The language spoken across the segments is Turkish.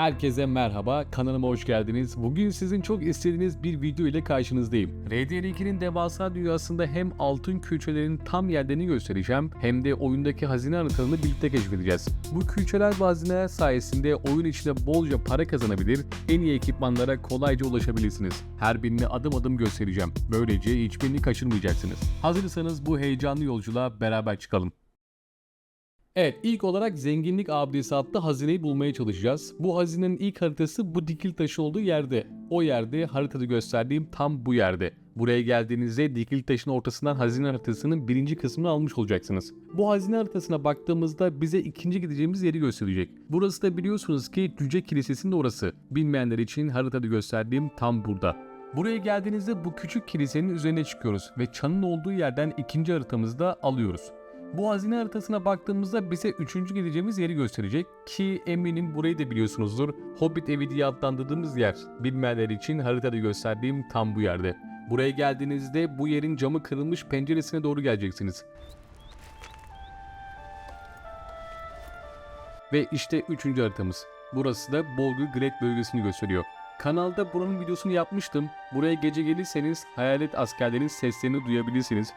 Herkese merhaba, kanalıma hoş geldiniz. Bugün sizin çok istediğiniz bir video ile karşınızdayım. RDR2'nin devasa dünyasında hem altın külçelerin tam yerlerini göstereceğim hem de oyundaki hazine haritalarını birlikte keşfedeceğiz. Bu külçeler ve hazineler sayesinde oyun içinde bolca para kazanabilir, en iyi ekipmanlara kolayca ulaşabilirsiniz. Her birini adım adım göstereceğim. Böylece hiçbirini kaçırmayacaksınız. Hazırsanız bu heyecanlı yolculuğa beraber çıkalım. Evet ilk olarak zenginlik abidesi adlı hazineyi bulmaya çalışacağız. Bu hazinenin ilk haritası bu dikil taşı olduğu yerde. O yerde haritada gösterdiğim tam bu yerde. Buraya geldiğinizde dikil taşın ortasından hazine haritasının birinci kısmını almış olacaksınız. Bu hazine haritasına baktığımızda bize ikinci gideceğimiz yeri gösterecek. Burası da biliyorsunuz ki Cüce Kilisesi'nin orası. Bilmeyenler için haritada gösterdiğim tam burada. Buraya geldiğinizde bu küçük kilisenin üzerine çıkıyoruz ve çanın olduğu yerden ikinci haritamızı da alıyoruz. Bu hazine haritasına baktığımızda bize üçüncü gideceğimiz yeri gösterecek ki eminim burayı da biliyorsunuzdur. Hobbit evi diye adlandırdığımız yer. Bilmeyenler için haritada gösterdiğim tam bu yerde. Buraya geldiğinizde bu yerin camı kırılmış penceresine doğru geleceksiniz. Ve işte üçüncü haritamız. Burası da Bolgu Great bölgesini gösteriyor. Kanalda buranın videosunu yapmıştım. Buraya gece gelirseniz hayalet askerlerin seslerini duyabilirsiniz.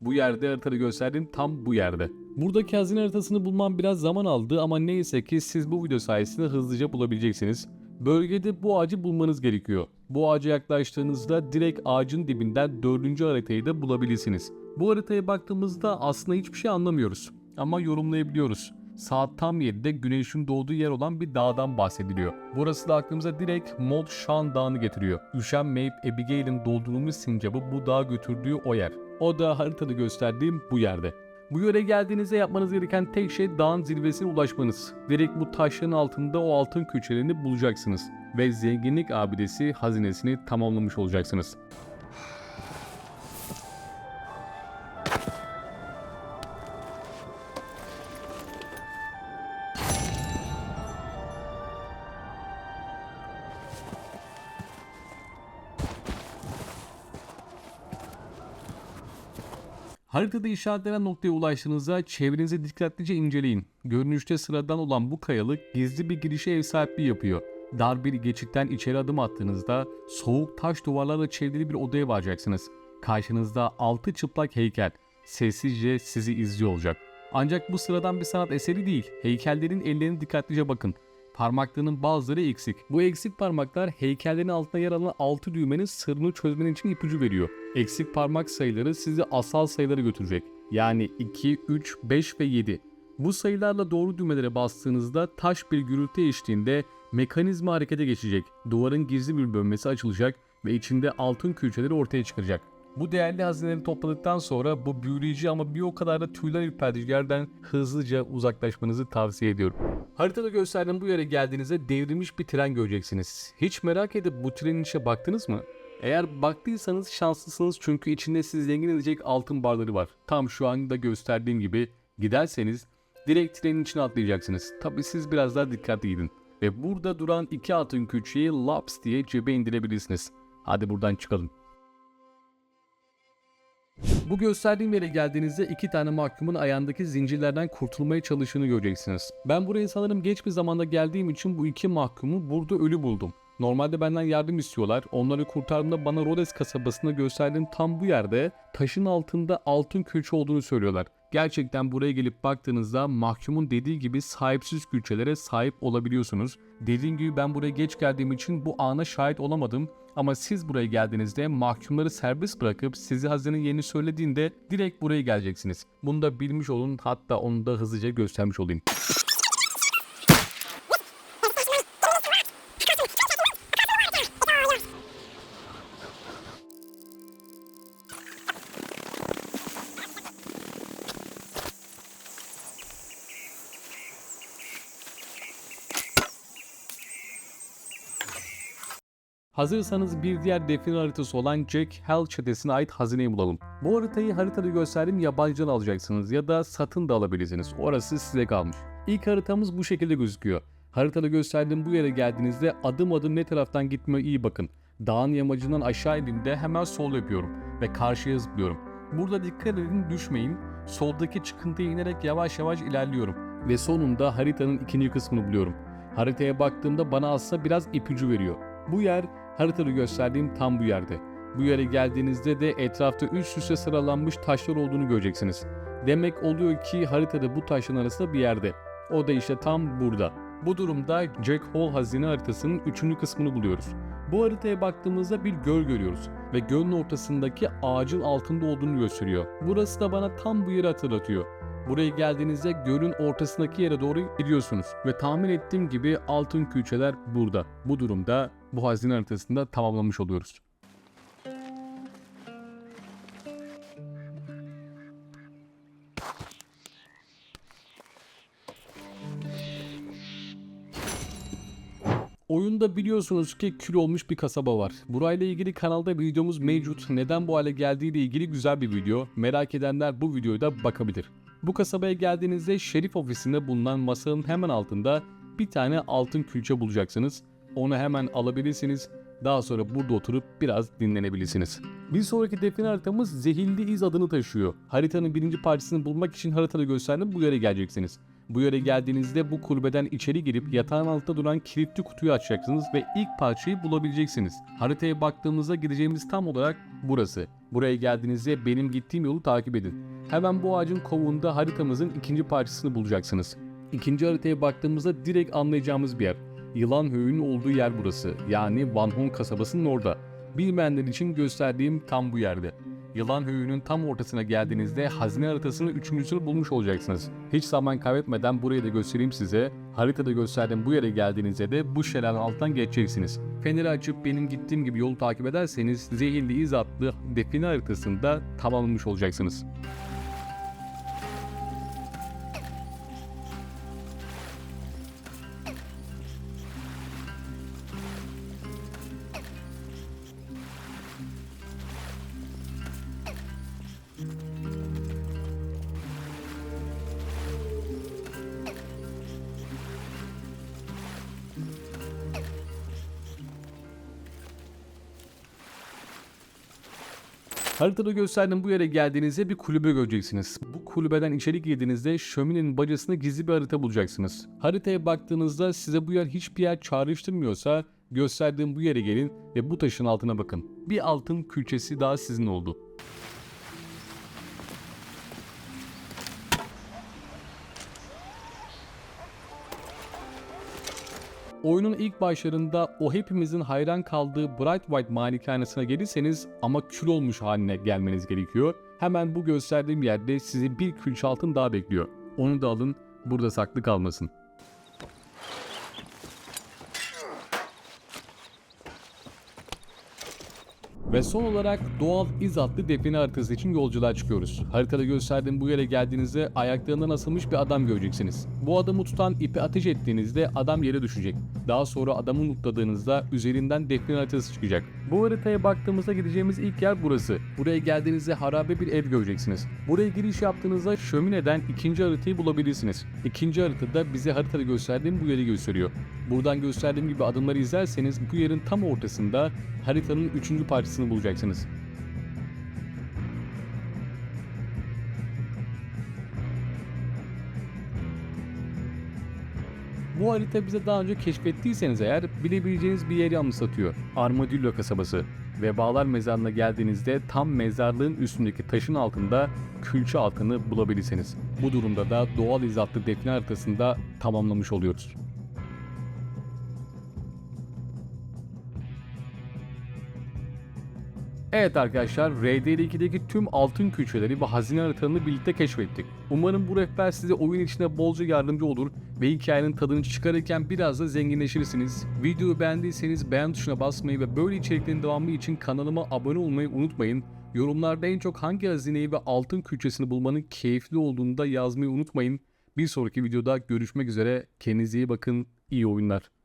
Bu yerde haritada gösterdiğim tam bu yerde. Buradaki hazine haritasını bulmam biraz zaman aldı ama neyse ki siz bu video sayesinde hızlıca bulabileceksiniz. Bölgede bu ağacı bulmanız gerekiyor. Bu ağaca yaklaştığınızda direkt ağacın dibinden dördüncü haritayı da bulabilirsiniz. Bu haritaya baktığımızda aslında hiçbir şey anlamıyoruz. Ama yorumlayabiliyoruz. Saat tam 7'de güneşin doğduğu yer olan bir dağdan bahsediliyor. Burası da aklımıza direkt Mod Shan Dağı'nı getiriyor. Üşenmeyip Abigail'in doldurulmuş sincabı bu dağa götürdüğü o yer. O da haritada gösterdiğim bu yerde. Bu yere geldiğinizde yapmanız gereken tek şey dağın zirvesine ulaşmanız. Direkt bu taşların altında o altın küçelerini bulacaksınız. Ve zenginlik abidesi hazinesini tamamlamış olacaksınız. Haritada işaretlenen noktaya ulaştığınızda çevrenizi dikkatlice inceleyin. Görünüşte sıradan olan bu kayalık gizli bir girişe ev sahipliği yapıyor. Dar bir geçitten içeri adım attığınızda soğuk taş duvarlarla çevrili bir odaya varacaksınız. Karşınızda altı çıplak heykel sessizce sizi izliyor olacak. Ancak bu sıradan bir sanat eseri değil. Heykellerin ellerine dikkatlice bakın. Parmaklarının bazıları eksik. Bu eksik parmaklar heykellerin altında yer alan 6 düğmenin sırrını çözmen için ipucu veriyor. Eksik parmak sayıları sizi asal sayılara götürecek. Yani 2, 3, 5 ve 7. Bu sayılarla doğru düğmelere bastığınızda taş bir gürültü eşliğinde mekanizma harekete geçecek. Duvarın gizli bir bölmesi açılacak ve içinde altın külçeleri ortaya çıkacak. Bu değerli hazineleri topladıktan sonra bu büyüleyici ama bir o kadar da tüyler ürpertici yerden hızlıca uzaklaşmanızı tavsiye ediyorum. Haritada gösterdiğim bu yere geldiğinizde devrilmiş bir tren göreceksiniz. Hiç merak edip bu trenin içine baktınız mı? Eğer baktıysanız şanslısınız çünkü içinde sizi zengin edecek altın barları var. Tam şu anda gösterdiğim gibi giderseniz direkt trenin içine atlayacaksınız. Tabi siz biraz daha dikkatli gidin. Ve burada duran iki altın küçüğü laps diye cebe indirebilirsiniz. Hadi buradan çıkalım. Bu gösterdiğim yere geldiğinizde iki tane mahkumun ayağındaki zincirlerden kurtulmaya çalıştığını göreceksiniz. Ben buraya sanırım geç bir zamanda geldiğim için bu iki mahkumu burada ölü buldum. Normalde benden yardım istiyorlar. Onları kurtardığımda bana Rhodes kasabasında gösterdiğim tam bu yerde taşın altında altın külçe olduğunu söylüyorlar. Gerçekten buraya gelip baktığınızda mahkumun dediği gibi sahipsiz külçelere sahip olabiliyorsunuz. Dediğim gibi ben buraya geç geldiğim için bu ana şahit olamadım. Ama siz buraya geldiğinizde mahkumları serbest bırakıp sizi hazinenin yerini söylediğinde direkt buraya geleceksiniz. Bunu da bilmiş olun hatta onu da hızlıca göstermiş olayım. Hazırsanız bir diğer define haritası olan Jack Hell çetesine ait hazineyi bulalım. Bu haritayı haritada gösterdiğim yabancıdan alacaksınız ya da satın da alabilirsiniz. Orası size kalmış. İlk haritamız bu şekilde gözüküyor. Haritada gösterdiğim bu yere geldiğinizde adım adım ne taraftan gitmeye iyi bakın. Dağın yamacından aşağı indiğimde hemen sol yapıyorum ve karşıya zıplıyorum. Burada dikkat edin düşmeyin. Soldaki çıkıntıya inerek yavaş yavaş ilerliyorum. Ve sonunda haritanın ikinci kısmını buluyorum. Haritaya baktığımda bana aslında biraz ipucu veriyor. Bu yer haritada gösterdiğim tam bu yerde. Bu yere geldiğinizde de etrafta üst üste sıralanmış taşlar olduğunu göreceksiniz. Demek oluyor ki haritada bu taşların arasında bir yerde. O da işte tam burada. Bu durumda Jack Hole hazine haritasının 3. kısmını buluyoruz. Bu haritaya baktığımızda bir göl görüyoruz ve gölün ortasındaki ağacın altında olduğunu gösteriyor. Burası da bana tam bu yeri hatırlatıyor. Buraya geldiğinizde gölün ortasındaki yere doğru gidiyorsunuz ve tahmin ettiğim gibi altın külçeler burada. Bu durumda bu hazine haritasında tamamlamış oluyoruz. Oyunda biliyorsunuz ki kül olmuş bir kasaba var. Burayla ilgili kanalda videomuz mevcut. Neden bu hale geldiği ile ilgili güzel bir video. Merak edenler bu videoya da bakabilir. Bu kasabaya geldiğinizde şerif ofisinde bulunan masanın hemen altında bir tane altın külçe bulacaksınız. Onu hemen alabilirsiniz. Daha sonra burada oturup biraz dinlenebilirsiniz. Bir sonraki define haritamız Zehirli İz adını taşıyor. Haritanın birinci parçasını bulmak için haritada gösterdim bu yere geleceksiniz. Bu yere geldiğinizde bu kulübeden içeri girip yatağın altında duran kilitli kutuyu açacaksınız ve ilk parçayı bulabileceksiniz. Haritaya baktığımızda gideceğimiz tam olarak burası. Buraya geldiğinizde benim gittiğim yolu takip edin. Hemen bu ağacın kovuğunda haritamızın ikinci parçasını bulacaksınız. İkinci haritaya baktığımızda direkt anlayacağımız bir yer. Yılan Höyü'nün olduğu yer burası. Yani Van Hon kasabasının orada. Bilmeyenler için gösterdiğim tam bu yerde. Yılan Höyü'nün tam ortasına geldiğinizde hazine haritasının üçüncüsünü bulmuş olacaksınız. Hiç zaman kaybetmeden burayı da göstereyim size. Haritada gösterdiğim bu yere geldiğinizde de bu şelalenin altından geçeceksiniz. Feneri açıp benim gittiğim gibi yolu takip ederseniz Zehirli İz adlı define haritasında tamamlamış olacaksınız. Haritada gösterdiğim bu yere geldiğinizde bir kulübe göreceksiniz. Bu kulübeden içeri girdiğinizde şöminenin bacasında gizli bir harita bulacaksınız. Haritaya baktığınızda size bu yer hiçbir yer çağrıştırmıyorsa gösterdiğim bu yere gelin ve bu taşın altına bakın. Bir altın külçesi daha sizin oldu. Oyunun ilk başlarında o hepimizin hayran kaldığı Bright White malikanesine gelirseniz ama kül olmuş haline gelmeniz gerekiyor. Hemen bu gösterdiğim yerde sizi bir külçe altın daha bekliyor. Onu da alın, burada saklı kalmasın. Ve son olarak doğal iz adlı define haritası için yolculuğa çıkıyoruz. Haritada gösterdiğim bu yere geldiğinizde ayaklarından asılmış bir adam göreceksiniz. Bu adamı tutan ipi ateş ettiğinizde adam yere düşecek. Daha sonra adamı unutladığınızda üzerinden define haritası çıkacak. Bu haritaya baktığımızda gideceğimiz ilk yer burası. Buraya geldiğinizde harabe bir ev göreceksiniz. Buraya giriş yaptığınızda şömineden ikinci haritayı bulabilirsiniz. İkinci haritada bize haritada gösterdiğim bu yeri gösteriyor. Buradan gösterdiğim gibi adımları izlerseniz bu yerin tam ortasında haritanın üçüncü parçasını bulacaksınız. Bu harita bize daha önce keşfettiyseniz eğer bilebileceğiniz bir yeri anımsatıyor. Armadillo kasabası. Vebalar mezarına geldiğinizde tam mezarlığın üstündeki taşın altında külçe altını bulabilirsiniz. Bu durumda da doğal izatlı define haritasında tamamlamış oluyoruz. Evet arkadaşlar RDR2'deki tüm altın külçeleri ve hazine haritalarını birlikte keşfettik. Umarım bu rehber size oyun içinde bolca yardımcı olur ve hikayenin tadını çıkarırken biraz da zenginleşirsiniz. Videoyu beğendiyseniz beğen tuşuna basmayı ve böyle içeriklerin devamı için kanalıma abone olmayı unutmayın. Yorumlarda en çok hangi hazineyi ve altın külçesini bulmanın keyifli olduğunu da yazmayı unutmayın. Bir sonraki videoda görüşmek üzere. Kendinize iyi bakın. İyi oyunlar.